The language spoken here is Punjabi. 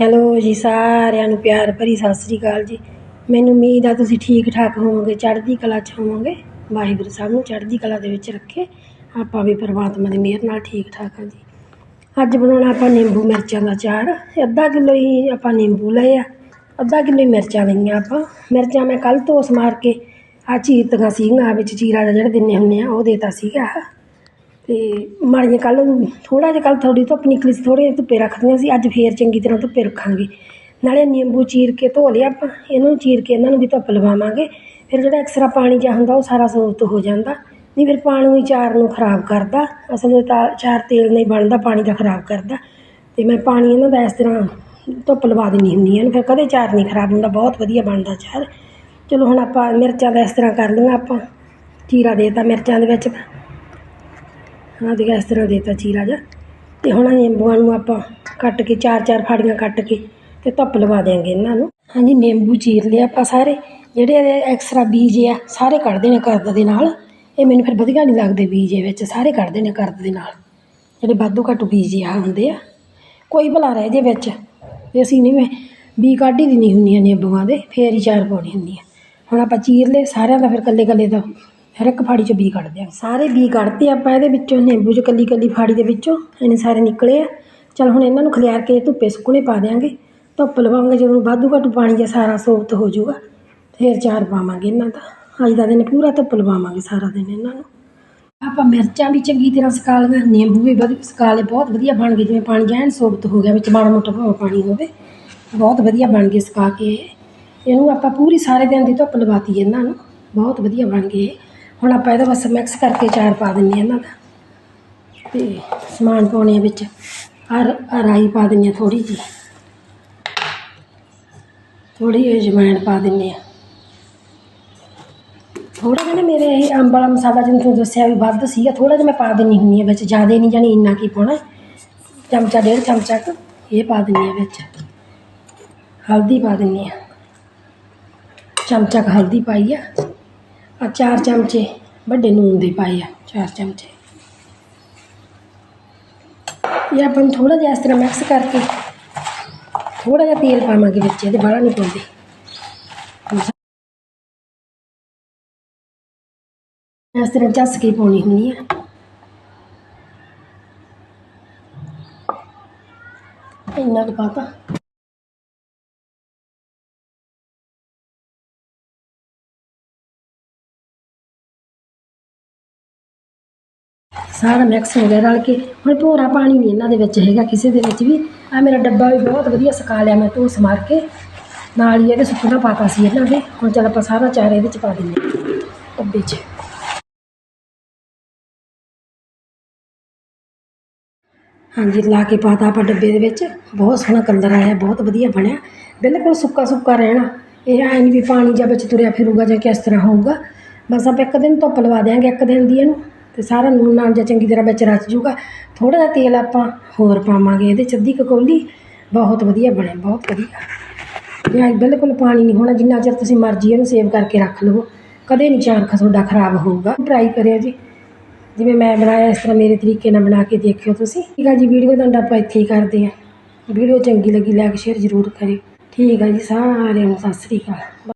ਹੈਲੋ ਜੀ, ਸਾਰਿਆਂ ਨੂੰ ਪਿਆਰ ਭਰੀ ਸਤਿ ਸ੍ਰੀ ਅਕਾਲ ਜੀ। ਮੈਨੂੰ ਉਮੀਦ ਆ ਤੁਸੀਂ ਠੀਕ ਠਾਕ ਹੋਵੋਗੇ, ਚੜ੍ਹਦੀ ਕਲਾ 'ਚ ਹੋਵੋਗੇ। ਵਾਹਿਗੁਰੂ ਸਾਹਿਬ ਨੂੰ ਚੜ੍ਹਦੀ ਕਲਾ ਦੇ ਵਿੱਚ ਰੱਖੇ। ਆਪਾਂ ਵੀ ਪਰਮਾਤਮਾ ਦੀ ਮਿਹਰ ਨਾਲ ਠੀਕ ਠਾਕ ਹਾਂ ਜੀ। ਅੱਜ ਬਣਾਉਣਾ ਆਪਾਂ ਨਿੰਬੂ ਮਿਰਚਾਂ ਦਾ ਚਾਰ। ਅੱਧਾ ਕਿਲੋ ਹੀ ਆਪਾਂ ਨਿੰਬੂ ਲਏ ਆ। ਅੱਧਾ ਕਿਲੋ ਹੀ ਮਿਰਚਾਂ ਲਈਆਂ ਆਪਾਂ। ਮਿਰਚਾਂ ਮੈਂ ਕੱਲ੍ਹ ਤੋਂ ਸਮਾਰ ਕੇ ਆ ਚੀਰਤੀਆਂ ਸੀਗੀਆਂ ਵਿੱਚ ਚੀਰਾ ਜਿਹਾ ਜਿਹੜਾ ਦਿੰਦੇ ਹੁੰਦੇ ਆ, ਉਹ ਦੇਤਾ ਸੀਗਾ ਅਤੇ ਮਾੜੀਆਂ ਕੱਲ੍ਹ ਥੋੜ੍ਹਾ ਜਿਹਾ ਕੱਲ੍ਹ ਥੋੜੀ ਧੁੱਪ ਨਿਕਲੀ ਸੀ ਥੋੜੇ ਧੁੱਪੇ ਰੱਖਦੀਆਂ ਸੀ, ਅੱਜ ਫਿਰ ਚੰਗੀ ਤਰ੍ਹਾਂ ਧੁੱਪੇ ਰੱਖਾਂਗੇ। ਨਾਲੇ ਨਿੰਬੂ ਚੀਰ ਕੇ ਧੋ ਲਿਆ ਆਪਾਂ, ਇਹਨਾਂ ਨੂੰ ਚੀਰ ਕੇ ਇਹਨਾਂ ਨੂੰ ਵੀ ਧੁੱਪ ਲਵਾਵਾਂਗੇ। ਫਿਰ ਜਿਹੜਾ ਐਕਸਟਰਾ ਪਾਣੀ ਜਿਹਾ ਹੁੰਦਾ, ਉਹ ਸਾਰਾ ਸੋਤ ਹੋ ਜਾਂਦਾ। ਨਹੀਂ ਫਿਰ ਪਾਣੀ ਹੀ ਚਾਰ ਨੂੰ ਖਰਾਬ ਕਰਦਾ, ਅਸਲ ਵਿੱਚ ਤਾਂ ਚਾਰ ਤੇਲ ਨਹੀਂ ਬਣਦਾ, ਪਾਣੀ ਦਾ ਖਰਾਬ ਕਰਦਾ। ਅਤੇ ਮੈਂ ਪਾਣੀ ਇਹਨਾਂ ਦਾ ਇਸ ਤਰ੍ਹਾਂ ਧੁੱਪ ਲਵਾ ਦਿੰਦੀ ਹੁੰਦੀ ਹਾਂ, ਫਿਰ ਕਦੇ ਚਾਰ ਨਹੀਂ ਖਰਾਬ ਹੁੰਦਾ, ਬਹੁਤ ਵਧੀਆ ਬਣਦਾ ਚਾਰ। ਚਲੋ ਹੁਣ ਆਪਾਂ ਮਿਰਚਾਂ ਦਾ ਇਸ ਤਰ੍ਹਾਂ ਕਰ ਲਈਆਂ ਆਪਾਂ ਚੀਰਾ ਦੇਤਾ ਮਿਰਚਾਂ ਦੇ ਵਿੱਚ। ਆਹ ਦੇਖ, ਇਸ ਤਰ੍ਹਾਂ ਦੇਤਾ ਚੀਰਾ ਜਿਹਾ। ਤੇ ਹੁਣ ਨਿੰਬੂਆਂ ਨੂੰ ਆਪਾਂ ਕੱਟ ਕੇ, ਚਾਰ ਚਾਰ ਫਾੜੀਆਂ ਕੱਟ ਕੇ ਤੇ ਧੁੱਪ ਲਵਾ ਦਿਆਂਗੇ ਇਹਨਾਂ ਨੂੰ। ਹਾਂਜੀ, ਨਿੰਬੂ ਚੀਰ ਲਿਆ ਆਪਾਂ ਸਾਰੇ। ਜਿਹੜੇ ਇਹਦੇ ਐਕਸਟਰਾ ਬੀਜ ਆ, ਸਾਰੇ ਕੱਢ ਦੇਣੇ ਕਰਦ ਦੇ ਨਾਲ। ਇਹ ਮੈਨੂੰ ਫਿਰ ਵਧੀਆ ਨਹੀਂ ਲੱਗਦੇ ਬੀਜ ਇਹ ਵਿੱਚ, ਸਾਰੇ ਕੱਢ ਦੇਣੇ ਕਰਦ ਦੇ ਨਾਲ। ਜਿਹੜੇ ਵਾਧੂ ਘੱਟ ਬੀਜ ਆ, ਹੁੰਦੇ ਆ। ਕੋਈ ਭਲਾ ਰਹਿ ਜੇ ਵਿੱਚ। ਤੇ ਅਸੀਂ ਨਹੀਂ ਮੈਂ ਬੀ ਕੱਢ ਹੀ ਨਹੀਂ ਹੁੰਦੀਆਂ ਨਿੰਬੂਆਂ ਦੇ, ਫੇਰ ਹੀ ਚਾਰ ਪਾਉਣੀ ਹੁੰਦੀ ਆ ਹੁਣ ਆਪਾਂ ਚੀਰ ਲਏ, ਸਾਰਿਆਂ ਦਾ ਫਿਰ ਕੱਲੇ ਕੱਲੇ ਦਾ ਹਰ ਇੱਕ ਫਾੜੀ ਚੋਂ ਬੀ ਕੱਢਦੇ ਆ। ਸਾਰੇ ਬੀ ਕੱਢਤੇ ਆਪਾਂ ਇਹਦੇ ਵਿੱਚੋਂ ਨਿੰਬੂ ਚ ਕੱਲੀ ਕੱਲੀ ਫਾੜੀ ਦੇ ਵਿੱਚੋਂ ਇਹਨੇ ਸਾਰੇ ਨਿਕਲੇ ਆ। ਚਲ ਹੁਣ ਇਹਨਾਂ ਨੂੰ ਖਲਿਆਰ ਕੇ ਧੁੱਪੇ ਸੁੱਕਣੇ ਪਾ ਦਿਆਂਗੇ। ਧੁੱਪ ਲਵਾਂਗੇ ਜਦੋਂ ਵਾਧੂ ਘੱਟੂ ਪਾਣੀ ਜਿਹਾ ਸਾਰਾ ਸੋਖਤ ਹੋ ਜਾਊਗਾ ਫੇਰ ਚਾਰ ਪਾਵਾਂਗੇ ਇਹਨਾਂ ਦਾ। ਅੱਜ ਦਾ ਦਿਨ ਪੂਰਾ ਧੁੱਪ ਲਵਾਵਾਂਗੇ ਸਾਰਾ ਦਿਨ ਇਹਨਾਂ ਨੂੰ। ਆਪਾਂ ਮਿਰਚਾਂ ਵੀ ਚੰਗੀ ਤਰ੍ਹਾਂ ਸੁਕਾ ਲਈਆਂ ਨਿੰਬੂ ਵੀ ਵਧੀਆ ਸੁਕਾ ਲਏ ਬਹੁਤ ਵਧੀਆ ਬਣ ਗਏ। ਜਿਵੇਂ ਪਾਣੀ ਐਨ ਸੋਖਤ ਹੋ ਗਿਆ ਵਿੱਚ ਮਾੜਾ ਮੋਟਾ ਭਾਵੇਂ ਪਾਣੀ ਹੋਵੇ ਬਹੁਤ ਵਧੀਆ ਬਣ ਗਏ ਸੁਕਾ ਕੇ ਇਹ। ਇਹਨੂੰ ਆਪਾਂ ਪੂਰੀ ਸਾਰੇ ਦਿਨ ਦੀ ਧੁੱਪ ਲਵਾਤੀ ਇਹਨਾਂ ਨੂੰ ਬਹੁਤ ਵਧੀਆ ਬਣ ਗਏ। ਹੁਣ ਆਪਾਂ ਇਹਦਾ ਬਸ ਮਿਕਸ ਕਰਕੇ ਚਾਰ ਪਾ ਦਿੰਦੇ ਹਾਂ ਇਹਨਾਂ ਦਾ ਤੇ ਸਮਾਨ ਪਾਉਣੇ ਆ ਵਿੱਚ। ਹਰ ਰਾਈ ਪਾ ਦਿੰਦੇ ਹਾਂ ਥੋੜੀ ਜੀ ਥੋੜੀ ਜਿਹੀ ਅਜਵਾਇਣ ਪਾ ਦਿੰਦੇ ਆ ਥੋੜਾ ਜਿਹਾ ਮੇਰੇ ਇਹ ਅੰਬ ਵਾਲਾ ਮਸਾਲਾ ਜਿਵੇਂ ਤੁਹਾਨੂੰ ਦੱਸਿਆ ਵੀ ਵੱਧ ਸੀਗਾ ਥੋੜਾ ਜਿਹਾ ਮੈਂ ਪਾ ਦਿੰਦੀ ਹੁੰਦੀ ਹਾਂ ਵਿੱਚ। ਜ਼ਿਆਦਾ ਨਹੀਂ ਜਾਣੀ ਇੰਨਾ ਕੀ ਪਾਉਣਾ। ਚਮਚਾ, ਡੇਢ ਚਮਚਾ ਕੁ ਇਹ ਪਾ ਦਿੰਦੀ ਹਾਂ ਵਿੱਚ। ਹਲਦੀ ਪਾ ਦਿੰਦੀ ਹਾਂ। ਚਮਚਾ ਹਲਦੀ ਪਾਈ ਆ। ਆ ਚਾਰ ਚਮਚੇ, ਵੱਡੇ ਨੂਨ ਦੇ ਪਾਏ ਆ, ਚਾਰ ਚਮਚੇ। ਇਹ ਆਪਾਂ ਨੂੰ ਥੋੜਾ ਜਿਹਾ ਇਸ ਤਰ੍ਹਾਂ ਮਿਕਸ ਕਰਕੇ ਥੋੜਾ ਜਿਹਾ ਤੇਲ ਪਾਵਾਂਗੇ ਵਿੱਚ, ਇਹਦੇ ਬਾਹਲਾ ਨਹੀਂ ਪਾਉਂਦੇ। ਇਸ ਤਰ੍ਹਾਂ ਚੱਸ ਕੇ ਪਾਉਣੀ ਹੁੰਦੀ ਆ। ਇੰਨਾ ਕੁ ਪਾਤਾ। ਸਾਰਾ ਮਿਕਸ ਹੋ ਗਿਆ, ਰਲ ਕੇ। ਹੁਣ ਭੋਰਾ ਪਾਣੀ ਨਹੀਂ ਇਹਨਾਂ ਦੇ ਵਿੱਚ ਹੈਗਾ, ਕਿਸੇ ਦੇ ਵਿੱਚ ਵੀ। ਆ ਮੇਰਾ ਡੱਬਾ ਵੀ ਬਹੁਤ ਵਧੀਆ ਸੁਕਾ ਲਿਆ ਮੈਂ ਧੂਸ ਮਾਰ ਕੇ। ਨਾਲ ਹੀ ਇਹਦੇ ਸੁੱਕਣਾ ਪਾਤਾ ਸੀ ਇਹਨਾਂ ਦੇ ਹੁਣ ਚੱਲ ਆਪਾਂ ਸਾਰਾ ਚਾਰ ਇਹਦੇ ਚ ਪਾ ਦਿੰਦੇ ਹਾਂ। ਡੱਬੇ 'ਚ। ਹਾਂਜੀ, ਲਾ ਕੇ ਪਾਤਾ ਆਪਾਂ ਡੱਬੇ ਦੇ ਵਿੱਚ। ਬਹੁਤ ਸੋਹਣਾ ਕਲਰ ਆਇਆ, ਬਹੁਤ ਵਧੀਆ ਬਣਿਆ। ਬਿਲਕੁਲ ਸੁੱਕਾ ਸੁੱਕਾ ਰਹਿਣਾ। ਇਹ ਐਂ ਨਹੀਂ ਵੀ ਪਾਣੀ ਜਾਂ ਵਿੱਚ ਤੁਰਿਆ ਫਿਰੂਗਾ ਜਾਂ ਕਿਸ ਤਰ੍ਹਾਂ ਹੋਊਗਾ। ਬਸ ਆਪਾਂ ਇੱਕ ਦਿਨ ਧੁੱਪ ਲਵਾ ਦਿਆਂਗੇ, ਇੱਕ ਦਿਨ ਦੀ ਇਹਨੂੰ। ਅਤੇ ਸਾਰਾ ਲੂਣ ਨਾਲ ਜਾਂ ਚੰਗੀ ਤਰ੍ਹਾਂ ਵਿੱਚ ਰਚ ਜੂਗਾ। ਥੋੜ੍ਹਾ ਜਿਹਾ ਤੇਲ ਆਪਾਂ ਹੋਰ ਪਾਵਾਂਗੇ, ਇਹਦੇ ਚ ਅੱਧੀ ਕੁ ਕੌਲੀ ਬਹੁਤ ਵਧੀਆ ਬਣੇ, ਬਹੁਤ ਵਧੀਆ। ਇਹ ਬਿਲਕੁਲ ਪਾਣੀ ਨਹੀਂ ਹੋਣਾ, ਜਿੰਨਾ ਚਿਰ ਤੁਸੀਂ ਮਰਜ਼ੀ ਇਹਨੂੰ ਸੇਵ ਕਰਕੇ ਰੱਖ ਲਵੋ। ਕਦੇ ਨਹੀਂ ਚਾਰਖਾ ਤੁਹਾਡਾ ਖਰਾਬ ਹੋਊਗਾ। ਟਰਾਈ ਕਰਿਓ ਜੀ। ਜਿਵੇਂ ਮੈਂ ਬਣਾਇਆ, ਇਸ ਤਰ੍ਹਾਂ ਮੇਰੇ ਤਰੀਕੇ ਨਾਲ ਬਣਾ ਕੇ ਦੇਖਿਓ ਤੁਸੀਂ। ਠੀਕ ਆ ਜੀ ਵੀਡੀਓ ਦਾ ਆਪਾਂ ਇੱਥੇ ਹੀ ਕਰਦੇ ਹਾਂ। ਵੀਡੀਓ ਚੰਗੀ ਲੱਗੀ ਲਾਈਕ ਸ਼ੇਅਰ ਜ਼ਰੂਰ ਕਰਿਓ। ਠੀਕ ਆ ਜੀ, ਸਾਰਿਆਂ ਨੂੰ ਸਤਿ ਸ੍ਰੀ ਅਕਾਲ।